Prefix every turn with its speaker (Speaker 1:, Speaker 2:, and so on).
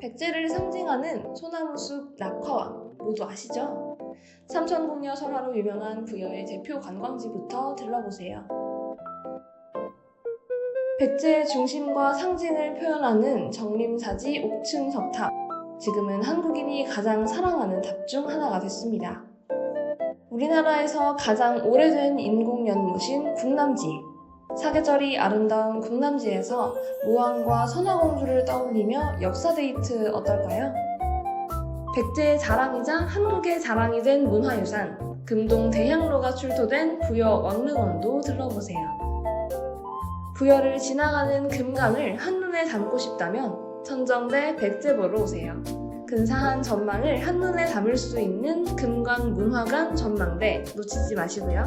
Speaker 1: 백제를 상징하는 소나무숲 낙화왕 모두 아시죠? 삼천궁녀 설화로 유명한 부여의 대표 관광지부터 들러보세요. 백제의 중심과 상징을 표현하는 정림사지 옥층 석탑. 지금은 한국인이 가장 사랑하는 탑중 하나가 됐습니다. 우리나라에서 가장 오래된 인공 연못인 궁남지. 사계절이 아름다운 궁남지에서 무왕과 선화공주를 떠올리며 역사 데이트 어떨까요? 백제의 자랑이자 한국의 자랑이 된 문화유산 금동 대향로가 출토된 부여 왕릉원도 들러보세요. 부여를 지나가는 금강을 한눈에 담고 싶다면 천정대 백제보로 오세요. 근사한 전망을 한눈에 담을 수 있는 금강 문화관 전망대 놓치지 마시고요.